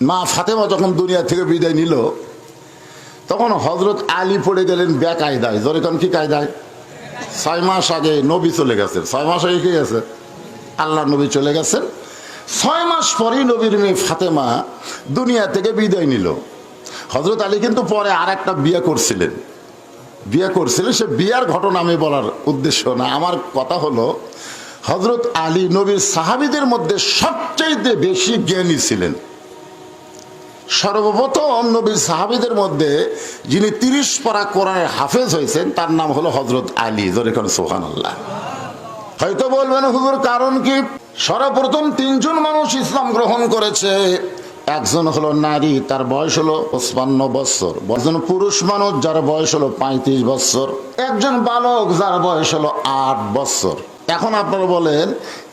মা ফাতেমা যখন দুনিয়া থেকে বিদায় নিল, তখন হজরত আলী পড়ে গেলেন বে কায়দায় জোরে কোন কি কায়দায়? ছয় মাস আগে নবী চলে গেছেন। ছয় মাস আগে কি গেছে? আল্লাহ নবী চলে গেছেন। ছয় মাস পরেই নবীর মেয়ে ফাতেমা দুনিয়া থেকে বিদায় নিল। হজরত আলী কিন্তু পরে আর একটা বিয়ে করছিলেন। বিয়ে করছিলেন, সে বিয়ার ঘটনা আমি বলার উদ্দেশ্য না। আমার কথা হলো হজরত আলী নবীর সাহাবিদের মধ্যে সবচাইতে বেশি জ্ঞানী ছিলেন। সর্বপ্রথম নবীর সাহাবিদের মধ্যে যিনি তিরিশ পারা কোরআনের হাফেজ হয়েছেন, তার নাম হলো হজরত আলী। জরিখন সোহান আল্লাহ হয়তো বলবেন, হুজুর, কারণ কি? সর্বপ্রথম তিনজন মানুষ ইসলাম গ্রহণ করেছে। একজন হলো নারী, তার বয়স হলো পঁচপান্ন বছর। একজন পুরুষ মানুষ, যার বয়স হলো পঁয়ত্রিশ বছর। একজন বালক, যার বয়স হলো আট বছর। এখন আপনারা বলেন,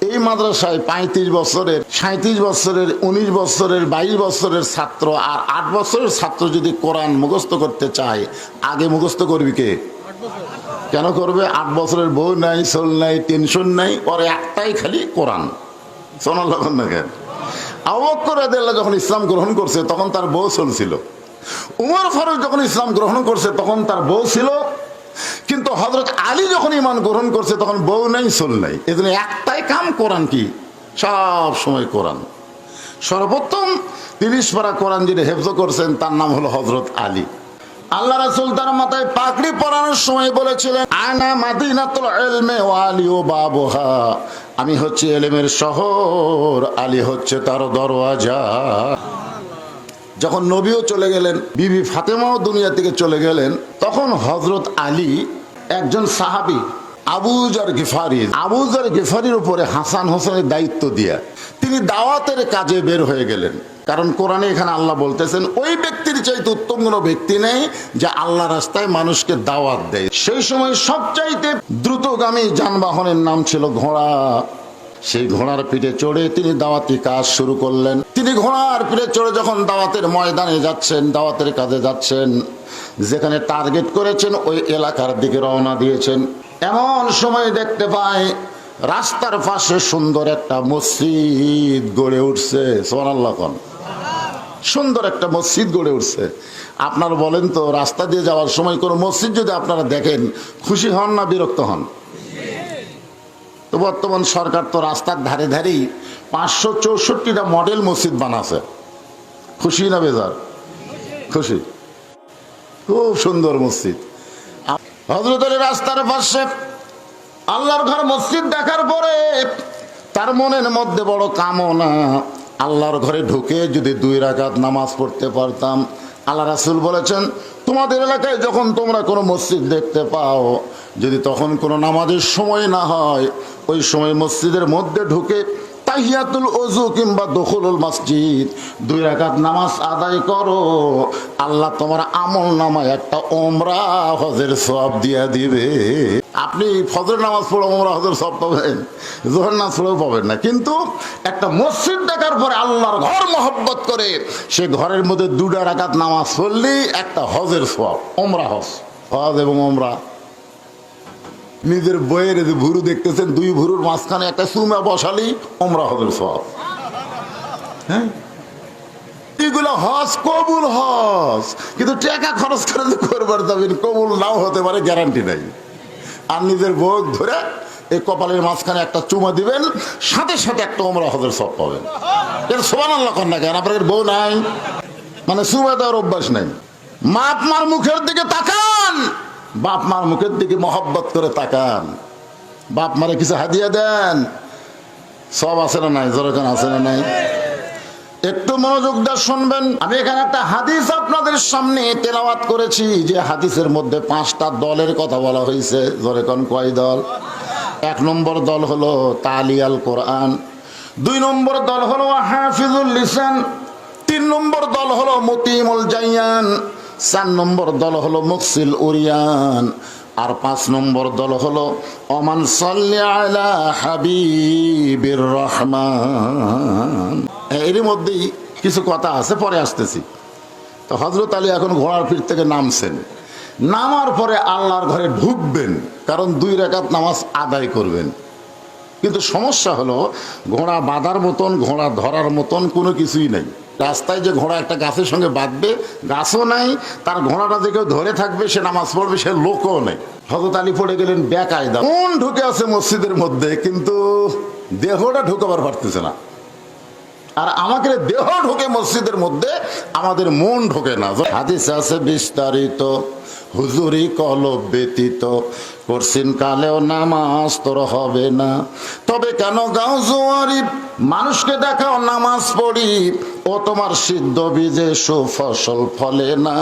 এই মাদ্রাসায় পঁয়ত্রিশ বছরের সাঁত্রিশ বছরের, উনিশ বছরের, বাইশ বছরের ছাত্র আর আট বছরের ছাত্র যদি কোরআন মুখস্থ করতে চায়, আগে মুখস্থ করবি কে? কেন করবে? আট বছরের বউ নাই, সোল নাই টেনশন নাই, পরে একটাই খালি কোরআন। সোনাল লক্ষণ না কেন? আবক্কর যখন ইসলাম গ্রহণ করছে, তখন তার বউ চলছিল উমর ফারুক যখন ইসলাম গ্রহণ করছে, তখন তার বউ ছিল কিন্তু হজরত আলী যখন ইমান গ্রহণ করছে, তখন বউ নাই, সোল নাই। এজন্য একটাই কাম কোরআন কি? সব সময় কোরআন। সর্বোত্তম তিরিশ পারা কোরআন যিনি হেফজ করছেন, তার নাম হলো হজরত আলী। আল্লাহ রাসুল তার মাথায় পাগড়ি পরানোর সময় বলেছিলেন, আনা মাদিনাতুল ইলমে ওয়া আলী ও আমি হচ্ছে এলেমের শহর, আলী হচ্ছে তার দরওয়াজা। যখন নবীও চলে গেলেন, বিবি ফাতেমাও দুনিয়া থেকে চলে গেলেন, তখন হজরত আলী একজন সাহাবী আবুজার গিফারি আবুজার গিফারির উপরে হাসান হোসেনের দায়িত্ব দিয়া তিনি দাওয়াতের কাজে বের হয়ে গেলেন। কারণ কোরআনে এখানে আল্লাহ বলতেছেন, ওই ব্যক্তির চাইতে উত্তম কোনো ব্যক্তি নেই যে আল্লাহ রাস্তায় মানুষকে দাওয়াত দেয়। সেই সময় সবচাইতে দ্রুতগামী যানবাহনের নাম ছিল ঘোড়া। সেই ঘোড়ার পিঠে চড়ে তিনি দাওয়াতি কাজ শুরু করলেন। তিনি ঘোড়ার পিঠে চড়ে যখন দাওয়াতের ময়দানে যাচ্ছেন, দাওয়াতের কাজে যাচ্ছেন যেখানে টার্গেট করেছেন, ওই এলাকার দিকে রওনা দিয়েছেন। এমন সময় দেখতে পায় রাস্তার পাশে সুন্দর একটা মসজিদ গড়ে উঠছে। সোনাল্লাখন সুন্দর একটা মসজিদ গড়ে উঠছে। আপনারা বলেন তো, রাস্তা দিয়ে যাওয়ার সময় কোনো মসজিদ যদি আপনারা দেখেন, খুশি হন না বিরক্ত হন? তো বর্তমান সরকার তো রাস্তার ধারে ধারেই পাঁচশো চৌষট্টিটা মডেল মসজিদ বানাছে। খুশি না বেজার? খুশি। খুব সুন্দর মসজিদ। হজরতের রাস্তার পাশে আল্লাহর ঘর মসজিদ দেখার পরে তার মনের মধ্যে বড় কামনা, আল্লাহর ঘরে ঢুকে যদি দুই রাকাত নামাজ পড়তে পারতাম, আল্লাহ রাসুল বলেছেন, তোমাদের এলাকায় যখন তোমরা কোনো মসজিদ দেখতে পাও, যদি তখন কোনো নামাজের সময় না হয়, ওই সময় মসজিদের মধ্যে ঢুকে তাহিয়াতুল ওযু কিংবা দখলুল মসজিদ। দুই রাকাত নামাজ আদায় করো। আল্লাহ তোমার আমল নামায় একটা ওমরা হজের সব দিয়া দিবে। আপনি ফজর নামাজ পড়ে ওমরা হজের সব পাবেন। জোহর নামাজ পড়েও পাবেন না। কিন্তু একটা মসজিদ দেখার পরে আল্লাহর ঘর মহব্বত করে সে ঘরের মধ্যে দুটা রাকাত নামাজ পড়লেই একটা হজের সব ওমরা হজ। হজ এবং ওমরা নিজের বইয়ের যে ভুরু দেখতেছেন, দুই ভুরুর মাঝখানে একটা সুমা বসালি ওমরা হজের সব হ্যাঁ? এগুলো হজ কবুল হজ, কিন্তু টাকা খরচ করে যে করবার যাবেন কবুল নাও হতে পারে গ্যারান্টি নাই। আর নিজের বউ ধরে এই কপালের মাঝখানে একটা চুমা দিবেন, সাথে সাথে একটা ওমরা হজের সব পাবেন। এটা সোমান আল্লাহ কন্যা কেন? আপনাদের বউ নাই। মানে চুমা দেওয়ার অভ্যাস নাই। মা আপনার মুখের দিকে তাকান। বাপ মার মুখের দিকে মহব্বত করে তাকান। বাপ মারে কিছু হাদিয়া দেন। সব আছে না নাই? যেরকম আছে না নাই? একটু মনোযোগ দিয়ে শুনবেন। আমি এখানে একটা হাদিস আপনাদের সামনে তেলাওয়াত করেছি, যে হাদিসের মধ্যে পাঁচটা দলের কথা বলা হয়েছে। যেরকম কয় দল? এক নম্বর দল হলো তালিয়াল কোরআন, দুই নম্বর দল হলো হাফিজুল লিসান, তিন নম্বর দল হলো মতিমুল জাইয়ান। চার নম্বর দল হলো মুকসিল উরিয়ান, আর পাঁচ নম্বর দল হলো অমান আলা হাবিবির রহমান। এর মধ্যেই কিছু কথা আছে, পরে আসতেছি। তো হজরত আলী এখন ঘোড়ার পিঠ থেকে নামছেন। নামার পরে আল্লাহর ঘরে ঢুকবেন, কারণ দুই রেখাত নামাজ আদায় করবেন। কিন্তু সমস্যা হলো, ঘোড়া বাঁধার মতন, ঘোড়া ধরার মতন কোনো কিছুই নাই। রাস্তায় যে ঘোড়া একটা গাছের সঙ্গে বাঁধবে, গাছও নাই, তার ঘোড়াটা যে কেউ ধরে থাকবে, সে নামাজ পড়বে, সে লোকও নেই। হজরত আলী পড়ে গেলেন বেকায়দা। কোন ঢুকে আছে মসজিদের মধ্যে, কিন্তু দেহটা ঢুকাবার পারতেছে না। আর আমাকে দেহ ঢুকে মসজিদের মধ্যে, আমাদের মন ঢুকে না। হাদিস আছে বিস্তারিত। হুজুরি কল ব্যতীত। করছেন কালেও নামাজ তোর হবে না। তবে কেন গাও জোয়ারি? মানুষকে দেখাও নামাজ পড়ি। ও তোমার সিদ্ধ বীজে সুফসল ফলে না।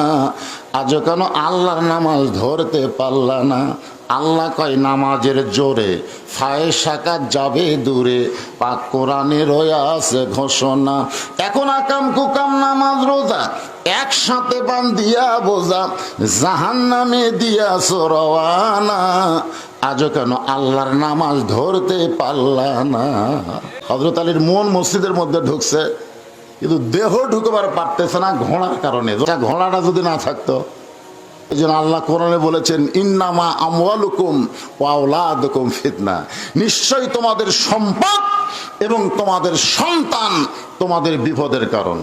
আজও কেন আল্লাহর নামাজ ধরতে পারলা না? আল্লাহ কয়, নামাজের জোরে ফায়ে সাকাত যাবে দূরে। পাক কোরআনে আছে ঘোষণা। এখন আকাম কুকাম নামাজ রোজা, একসাথে বান্ধিয়া বোঝা জাহান নামে দিয়া সরওয়ানা আজও কেন আল্লাহর নামাজ ধরতে পারলা না। হজরত আলীর মন মসজিদের মধ্যে ঢুকছে, কিন্তু দেহ ঢুকবার পারতেছে না ঘোড়ার কারণে। ঘোড়াটা যদি না থাকতো আল্লাহ কোরআনে বলেছেন, ইন্নামা আমওয়ালুকুম ওয়াউলাদুকুম ফিতনা। নিশ্চয়ই তোমাদের সম্পদ এবং তোমাদের সন্তান তোমাদের বিপদের কারণ।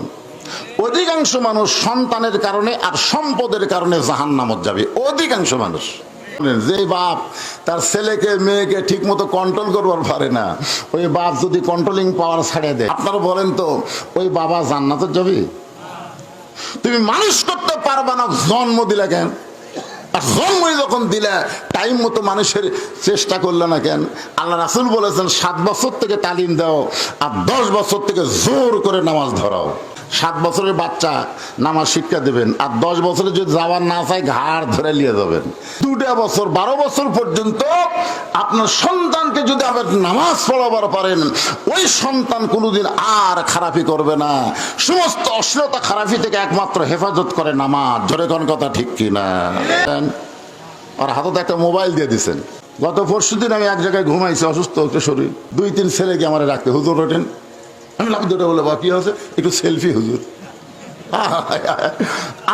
অধিকাংশ মানুষ সন্তানের কারণে আর সম্পদের কারণে জাহান নামত যাবে। অধিকাংশ মানুষ। যে বাপ তার ছেলেকে, মেয়েকে ঠিক মতো কন্ট্রোল করবার পারে না, ওই বাপ যদি কন্ট্রোলিং পাওয়ার ছাড়িয়ে দেয়, আপনারা বলেন তো, ওই বাবা জান্নাতে যাবে? তুমি মানুষ করতে পারবা না, জন্ম দিলে কেন? জন্মই যখন দিলে টাইম মতো মানুষের চেষ্টা করলে না কেন? আল্লাহ রাসুল বলেছেন, সাত বছর থেকে তালিম দাও, আর দশ বছর থেকে জোর করে নামাজ ধরাও। সাত বছরের বাচ্চা নামাজ শিক্ষা দেবেন, আর দশ বছরে যদি যাওয়ার না চায় ঘাড় ধরে নিয়ে যাবেন। দুটা বছর, বারো বছর পর্যন্ত আপনার সন্তানকে যদি আবার নামাজ পড়াবার পারেন, ওই সন্তান কোনোদিন আর খারাপি করবে না। সমস্ত অশ্লীলতা খারাপি থেকে একমাত্র হেফাজত করে নামাজ। ধরে কোন কথা ঠিক কিনা? আর হাতত একটা মোবাইল দিয়ে দিছেন। গত পরশু দিন আমি এক জায়গায় ঘুমাইছি, অসুস্থ একটা শরীর। দুই, তিন ছেলেকে আমার রাখতে। হুজুর ওঠেন। আমি লাভ দুটো বলে বা কি হয়েছে একটু সেলফি হুজুর।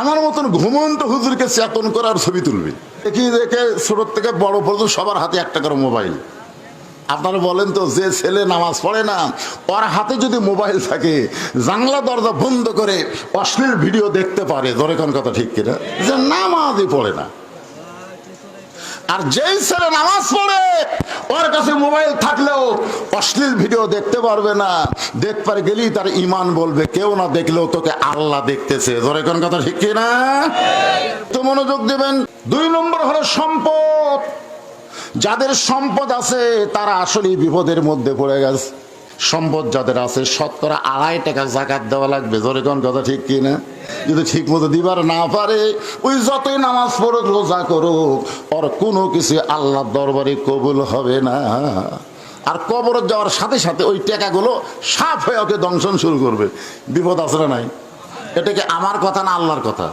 আমার মতন ঘুমন্ত হুজুরকে চেতন করার ছবি তুলবে। দেখি, দেখে ছোট থেকে বড় পর্যন্ত সবার হাতে একটা করে মোবাইল আপনারা বলেন তো, যে ছেলে নামাজ পড়ে না, ওর হাতে যদি মোবাইল থাকে, জানলা দরজা বন্ধ করে অশ্লীল ভিডিও দেখতে পারে, ধরে কোন কথা ঠিক কিনা? যে নামাজই পড়ে না। আর যেই ছেলে নামাজ পড়ে, ওর কাছে মোবাইল থাকলেও অশ্লীল ভিডিও দেখতে পারবে না। দেখবার গেলেই তার ইমান বলবে। কেউ না দেখলেও তোকে আল্লাহ দেখতেছে। ধরে কোন কথা ঠিক কিনা? তো মনোযোগ দেবেন। দুই নম্বর হলো সম্পদ। যাদের সম্পদ আছে, তারা আসলেই বিপদের মধ্যে পড়ে গেছে। সম্পদ যাদের আছে, শতকরা আড়াই টাকা জাকাত দেওয়া লাগবে। জোরে কোন কথা ঠিক কিনা যদি ঠিক মতো দিবার না পারে, ওই যতই নামাজ পড়ুক, রোজা করুক, ওর কোনো কিছু আল্লাহ দরবারে কবুল হবে না। আর কবর যাওয়ার সাথে সাথে ওই টাকাগুলো সাফ হয়ে ওকে দংশন শুরু করবে। বিপদ না নাই? এটাকে আমার কথা না আল্লাহর কথা?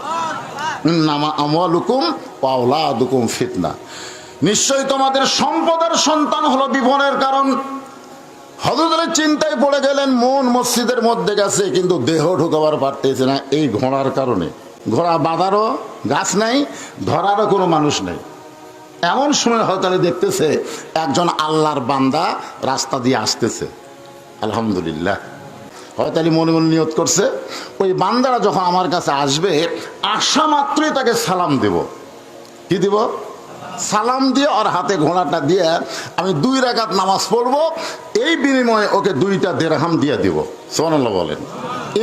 নামা আমলুকুম পাওলা দুকুম ফিতনা। নিশ্চয়ই তোমাদের সম্পদের সন্তান হলো বিপদের কারণ। হজরতের চিন্তায় পড়ে গেলেন, মন মসজিদের মধ্যে গেছে, কিন্তু দেহ ঢুকাবার পারতেছে না এই ঘোড়ার কারণে। ঘোড়া বাঁধারও গাছ নাই, ধরারও কোনো মানুষ নেই। এমন সময় হয়তো দেখতেছে, একজন আল্লাহর বান্দা রাস্তা দিয়ে আসতেছে। আলহামদুলিল্লাহ। হয়তো আলী মনে মনে নিয়ত করছে, ওই বান্দারা যখন আমার কাছে আসবে আসা মাত্রই তাকে সালাম দেব। কি দিব? সালাম দিয়ে ওর হাতে ঘোড়াটা দিয়ে আমি দুই রাকাত নামাজ পড়ব। এই বিনিময়ে ওকে দুইটা দেড়হাম দিয়ে দিব। সোনাল্লাহ বলেন।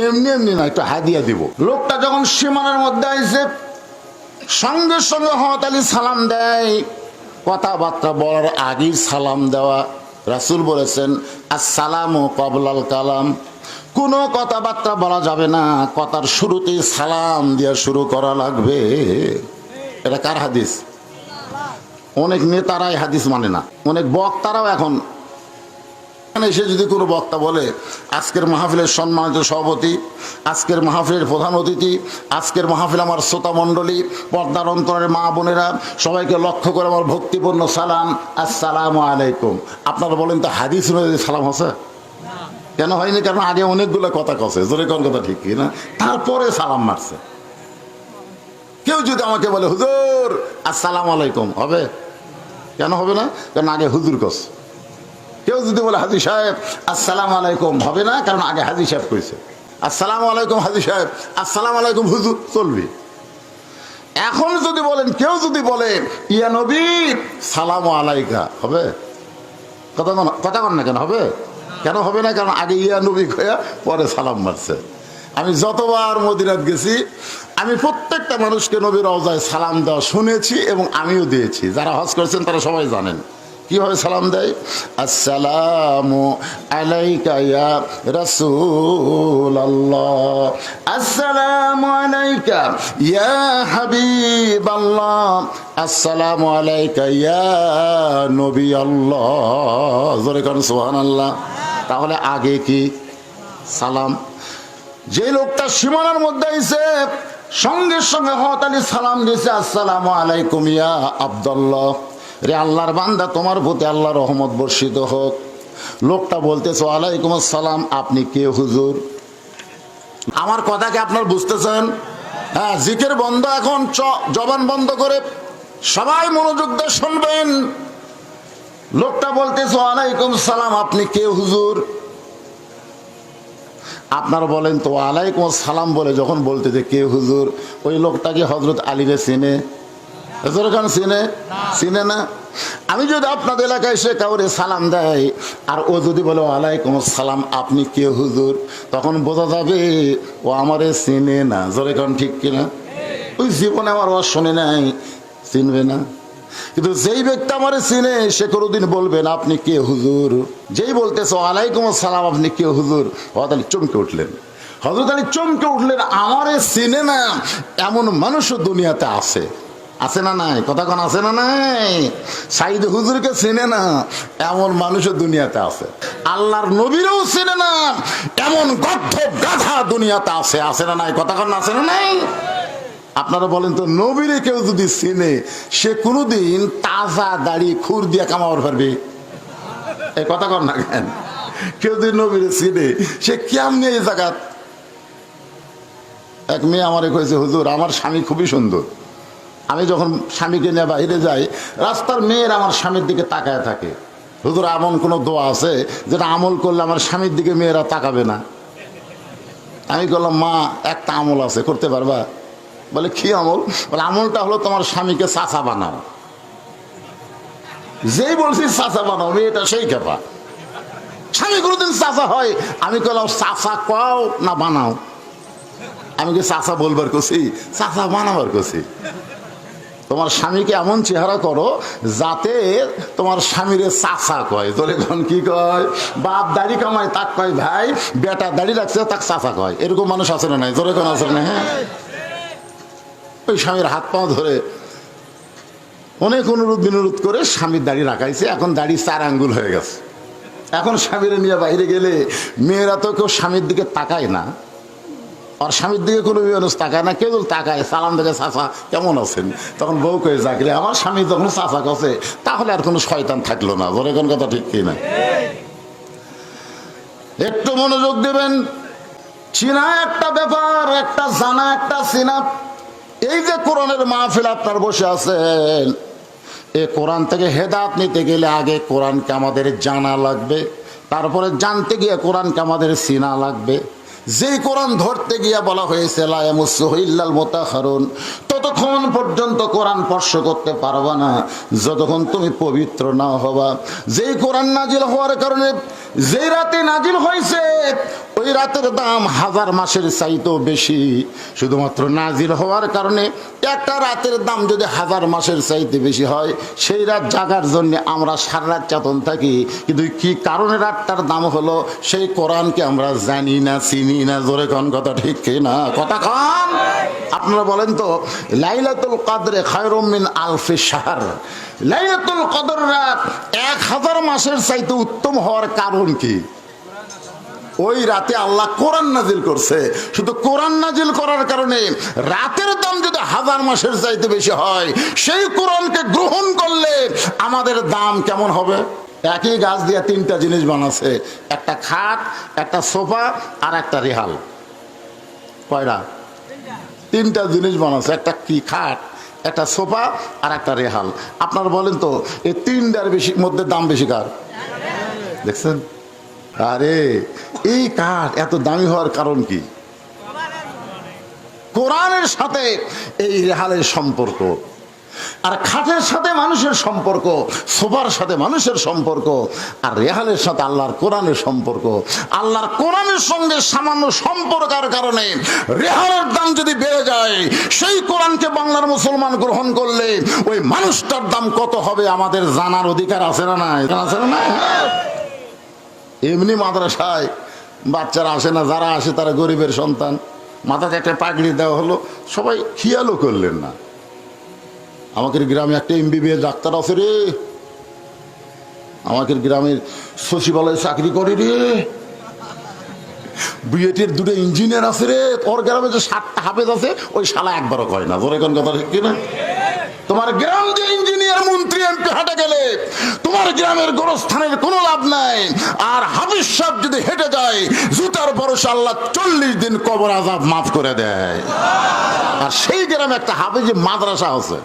এমনি এমনি না, একটু হাদিয়া দিব। লোকটা যখন সীমানার মধ্যে আইসে সঙ্গে সঙ্গে হত আলী সালাম দেয়। কথাবার্তা বলার আগেই সালাম দেওয়া। রাসুল বলেছেন, আসসালাম ও কবলাল কালাম। কোনো কথাবার্তা বলা যাবে না। কথার শুরুতেই সালাম দিয়ে শুরু করা লাগবে। এটা কার হাদিস? অনেক নেতারাই হাদিস মানে না। অনেক বক্তারাও এখন। এসে যদি কোনো বক্তা বলে, আজকের মাহফিলের সম্মানিত সভাপতি, আজকের মাহফিলের প্রধান অতিথি, আজকের মাহফিল আমার শ্রোতা মণ্ডলী, পর্দার অন্তরের মা বোনেরা, সবাইকে লক্ষ্য করে আমার ভক্তিপূর্ণ সালাম। আসসালামু আলাইকুম। আপনারা বলেন তো, হাদিস অনুযায়ী সালাম হচ্ছে কেন হয়নি? কারণ আগে অনেকগুলো কথা কছে। জোরে কোন কথা ঠিক না? তারপরে সালাম মারছে। কেউ যদি আমাকে বলে, হুজুর, আসসালাম আলাইকুম। হবে? কেন হবে না? কারণ আগে হুজুর কস। কেউ যদি বলে, হাজি সাহেব, আসসালাম আলাইকুম, হবে না? কারণ আগে হাজি সাহেব কইছে। আসসালামু আলাইকুম, হাজি সাহেব, আসসালামু আলাইকুম, হুজুর। চলবে। এখন যদি বলেন, কেউ যদি বলে, ইয়া নবী, সালাম আলাইকা, হবে? কথা কথা না কেন, হবে? কেন হবে না? কারণ আগে ইয়া নবী খয়া পরে সালাম মারছে। আমি যতবার মদিনাত গেছি আমি প্রত্যেকটা মানুষকে নবীর রওজায় সালাম দেওয়া শুনেছি এবং আমিও দিয়েছি। যারা হজ করেছেন তারা সবাই জানেন। কীভাবে সালাম দেয়? আসসালামু আলাইকা ইয়া রাসূলুল্লাহ। আসসালামু আলাইকা ইয়া হাবিবাল্লাহ। আসসালামু আলাইকা ইয়া নবী আল্লাহ জোরে কোন সুবহানাল্লাহ। তাহলে আগে কি? সালাম। যে লোকটা সীমানার মধ্যে আইছে সঙ্গে সঙ্গে হত আলী সালাম দিয়েছে, আসসালাম আলাইকুম ইয়া আব্দুল্লাহ। রে আল্লাহর বান্দা, তোমার প্রতি আল্লাহ রহমত বর্ষিত হোক। লোকটা বলতেছে, ওয়ালাইকুম আসসালাম, আপনি কে হুজুর? আমার কথা কি আপনার বুঝতেছেন? হ্যাঁ জিকের বন্ধ এখন জবান বন্ধ করে সবাই মনোযোগ দিয়ে শুনবেন। লোকটা বলতেছে, ওয়ালাইকুম সালাম আপনি কে হুজুর? আপনারা বলেন তো, আলাইকুম সালাম বলে যখন বলতে যে কে হুজুর, ওই লোকটাকে হজরত আলীরে চিনে? হজরত খান চিনে? চিনে না? আমি যদি আপনাদের এলাকায় সে কাউরে সালাম দেয়, আর ও যদি বলে আলাইকুম সালাম আপনি কে হুজুর? তখন বোঝা যাবে, ও আমারে চিনে না। জোরে কারণ ঠিক কিনা? ওই জীবনে আমার ওয়াজ শুনে নাই। চিনবে না? কিন্তু যেই ব্যক্তি আমার চিনে, সে কোনোদিন বলবেন আপনি কে হুজুর? যেই বলতেছে আলাইকুম সালাম আপনি কে হুজুর? আলী চমকে উঠলেন। হজরত আলী চমকে উঠলেন, আমারে চিনে না, এমন মানুষও দুনিয়াতে আছে। আছে না নাই? কথা কোন, আছে না নাই? সাইদ হুজুরকে চেনে না, এমন মানুষও দুনিয়াতে আছে। আল্লাহর নবীরও চেনে না, এমন গর্ধ গাধা দুনিয়াতে আছে। আছে না নাই? কথা কোন, আছে না নাই? আপনারা বলেন তো, নবীরে কেউ যদি চিনে, সে কোনোদিন তাজা দাড়ি, খুর দিয়ে কামাবার পারবে? এই কথা কর না কেন? কেউ যদি নবীরে চিনে, সে কেমনি এই জায়গাত এক মেয়ে আমারে কয়েছে হুজুর, আমার স্বামী খুবই সুন্দর। আমি যখন স্বামীকে নিয়ে বাইরে যাই, রাস্তার মেয়ের আমার স্বামীর দিকে তাকায় থাকে। হুজুর, এমন কোনো দোয়া আছে যেটা আমল করলে আমার স্বামীর দিকে মেয়েরা তাকাবে না? আমি বললাম, মা, একটা আমল আছে, করতে পারবা? বলে, কি আমল? বলে, আমলটা হলো তোমার স্বামীকে চাচা বানাও। যেই বলছি চাচা বানাও মেয়েটা সেই খেপা। স্বামী কোনোদিন চাচা হয়, আমি কলাম চাচা কও না বানাও। আমি কি চাচা বলবার করছি চাচা বানাবার করছি তোমার স্বামীকে এমন চেহারা করো, যাতে তোমার স্বামীরে চাচা কয়। তোরে এখন কি কয়? বাপ দাড়ি কামায়, তাক কয়, ভাই, বেটা দাড়ি রাখছে তাক চাচা কয়। এরকম মানুষ আছে না নাই? তোরে কোন আছে না হ্যাঁ? ওই স্বামীর হাত পা ধরে অনেক অনুরোধ বিনোরোধ করে স্বামীর দাড়ি রাখাইছে, এখন দাড়ি চার আঙ্গুল হয়ে গেছে। এখন স্বামীরে নিয়ে বাইরে গেলে মেয়েরা তো কেউ স্বামীর দিকে তাকায় না, আর স্বামীর দিকে কোনো মানুষ তাকায় না কেউ তাকায়, সালাম দেখে চাচা, কেমন আছেন? তখন বউ কয়ে চাকরি আমার স্বামী যখন চাচা কাছে, তাহলে আর কোনো শয়তান থাকল না। ধরে কোন কথা ঠিক কিনা? একটু মনোযোগ দেবেন, চিনা একটা ব্যাপার, একটা জানা, একটা চিনা। এই যে কোরআনের মাহফিল আপনার বসে আছেন, এ কোরআন থেকে হেদাত নিতে গেলে আগে কোরআনকে আমাদের জানা লাগবে, তারপরে জানতে গিয়ে কোরআনকে আমাদের চিনা লাগবে। যেই কোরআন ধরতে গিয়া বলা হয়েছে লায়ামুসহিল্লাল মোতাহারুন ততক্ষণ পর্যন্ত কোরআন স্পর্শ করতে পারবা না। যতক্ষণ তুমি পবিত্র না হবা। যেই কোরআন নাজিল হওয়ার কারণে যেই রাতে নাজিল হয়েছে, ওই রাতের দাম হাজার মাসের চাইতেও বেশি। শুধুমাত্র নাজিল হওয়ার কারণে একটা রাতের দাম যদি হাজার মাসের চাইতে বেশি হয়, সেই রাত জাগার জন্য আমরা সারা রাত চেতন থাকি। কিন্তু কি কারণে রাতটার দাম হলো, সেই কোরআনকে আমরা জানি না, চিনি না, জোরে কন কথা ঠিক না? কথা কন। আপনারা বলেন তো, লাইলাতুল কাদরে খায়রমিন আলফি শাহর। লাইলাতুল কদর রাত এক হাজার মাসের চাইতে উত্তম হওয়ার কারণ কি? ওই রাতে আল্লাহ কোরআন নাজিল করছে। শুধু কোরআন নাজিল করার কারণে রাতের দাম যদি হাজার মাসের চাইতে বেশি হয়, সেই কোরআনকে গ্রহণ করলে আমাদের দাম কেমন হবে? একই গাছ দিয়ে তিনটা জিনিস বানাচ্ছে, একটা খাট, একটা সোফা আর একটা রেহাল। কয়টা? তিনটা জিনিস বানাচ্ছে একটা কি খাট, একটা সোফা আর একটা রেহাল। আপনারা বলেন তো, এই তিনটার বেশি মধ্যে দাম বেশি কার? দেখছেন? আরে, এই কাঠ এত দামি হওয়ার কারণ কি? কোরআনের সাথে এই রেহালের সম্পর্ক। আর খাটের সাথে মানুষের সম্পর্ক, সোফার সাথে মানুষের সম্পর্ক, আর রেহালের সাথে আল্লাহর কোরআনের সম্পর্ক। আল্লাহর কোরআনের সঙ্গে সামান্য সম্পর্কের কারণে রেহালের দাম যদি বেড়ে যায়, সেই কোরআনকে বাংলার মুসলমান গ্রহণ করলে ওই মানুষটার দাম কত হবে আমাদের জানার অধিকার আছে না নাই? আছে না নাই? এমনি মাদ্রাসায় বাচ্চারা আসে না, যারা আসে তারা গরিবের সন্তান। মাথাতে একটা পাগড়ি দেওয়া হলো, সবাই খেয়ালও করলেন না। আমাদের গ্রামে একটা এমবিবিএস ডাক্তার আছে রে। আমাদের গ্রামের সচিবালয়ে চাকরি করে রে। বিএটির দুটো ইঞ্জিনিয়ার আছে রে। ওর গ্রামে যে সাতটা হাফেজ আছে, ওই শালা একবারও কয় না। তোর এখন কথা ঠিক কিনা? তোমার গ্রাম যে ইঞ্জিনিয়ার মন্ত্রী এমপি হাঁটে গেলে, তোমার গ্রামের গোরস্থানের কোনো লাভ নাই। আর হাফিজ সাহেব যদি হেঁটে যায়, জুতার ভরসা আল্লাহ চল্লিশ দিন কবর আজাব মাফ করে দেয়। আর সেই গ্রামে একটা হাফিজি মাদ্রাসা আছে।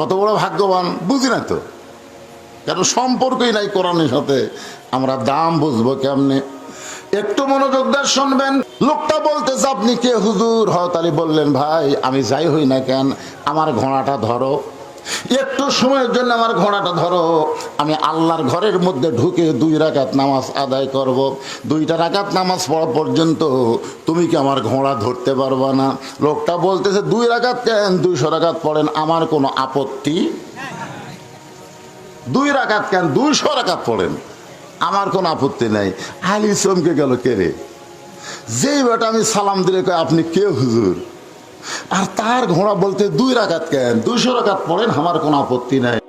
কত বড় ভাগ্যবান? বুঝি না তো। কারণ সম্পর্কই নাই কোরআনের সাথে। আমরা দাম বুঝব কেমনে? একটু মনোযোগ দিয়ে শুনবেন। লোকটা বলতেছে, আপনি কে হুজুর? হতালি বললেন, ভাই, আমি যাই হই না কেন? আমার ঘোড়াটা ধরো। একটু সময়ের জন্য আমার ঘোড়াটা ধরো। আমি আল্লাহর ঘরের মধ্যে ঢুকে দুই রাকাত নামাজ আদায় করব। দুইটা রাকাত নামাজ পড়া পর্যন্ত তুমি কি আমার ঘোড়া ধরতে পারবা না? লোকটা বলতেছে, দুই রাকাত কেন? দুইশো রাকাত পড়েন, আমার কোনো আপত্তি? দুই রাকাত কেন? দুইশো রাকাত পড়েন, আমার কোনো আপত্তি নাই। আলি চমকে গেল, কে রে? যেই বেটা, আমি সালাম দিলে আপনি কে হুজুর? আর তার ঘোড়া বলতে দুই রাগাত কেন? দুইশো রাখাত পড়েন আমার কোনো আপত্তি নাই।